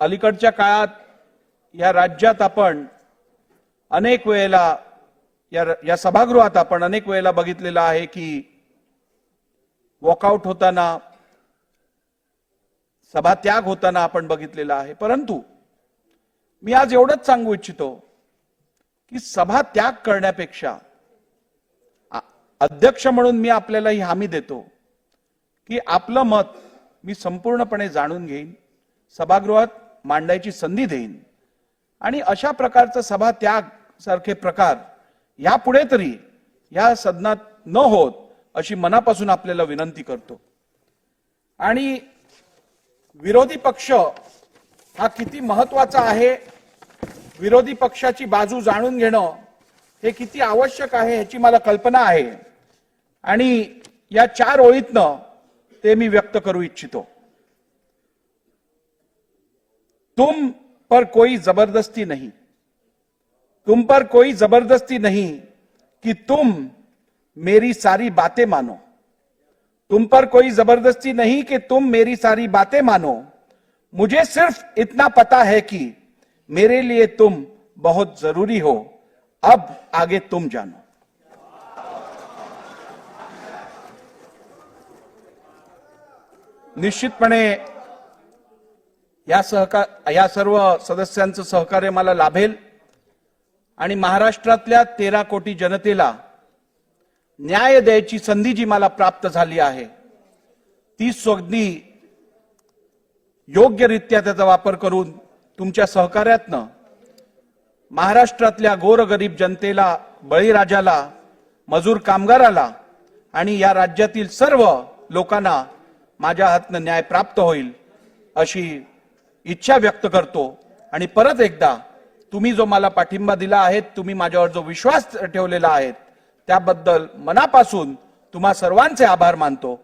अलीकडच्या काळात या राज्यात आपण अनेक वेळेला या या सभागृहात आपण अनेक वेळेला बघितलेलं आहे की वॉकआउट होताना सभात्याग होताना आपण बघितलेला आहे. परंतु मी आज एवढंच सांगू इच्छितो की सभात्याग करण्यापेक्षा अध्यक्ष म्हणून मी आपल्याला ही हमी देतो की आपलं मत मी संपूर्णपणे जाणून घेईन. सभागृहात मांडायची संधी देईन. आणि अशा प्रकारचा सभात्याग सारखे प्रकार यापुढे तरी या सदनात न होत अशी मनापासून आपल्याला विनंती करतो. आणि विरोधी पक्ष हा किती महत्त्वाचा आहे विरोधी पक्षाची बाजू जाणून घेणं हे किती आवश्यक आहे ह्याची मला कल्पना आहे. आणि या चार ओळीतनं ते मी व्यक्त करू इच्छितो. तुम पर कोई ज़बरदस्ती नहीं। तुम पर कोई ज़बरदस्ती नहीं कि तुम मेरी सारी बातें मानो। तुम पर कोई ज़बरदस्ती नहीं कि तुम मेरी सारी बातें मानो। मुझे सिर्फ़ इतना पता है कि मेरे लिए तुम बहुत ज़रूरी हो। अब आगे तुम जानो। निश्चितपणे या सहकार या सर्व सदस्यांचं सहकार्य मला लाभेल. आणि महाराष्ट्रातल्या तेरा कोटी जनतेला न्याय द्यायची संधी जी मला प्राप्त झाली आहे ती संधी योग्यरित्या त्याचा वापर करून तुमच्या सहकार्यातनं महाराष्ट्रातल्या गोरगरीब जनतेला बळीराजाला मजूर कामगाराला आणि या राज्यातील सर्व लोकांना माझ्या हातनं न्याय प्राप्त होईल अशी इच्छा व्यक्त करतो आणि परत एकदा तुम्ही जो मला पाठिंबा दिला आहे तुम्ही माझ्यावर जो विश्वास ठेवलेला आहे त्याबद्दल मनापासून तुम्हा सर्वांचे आभार मानतो.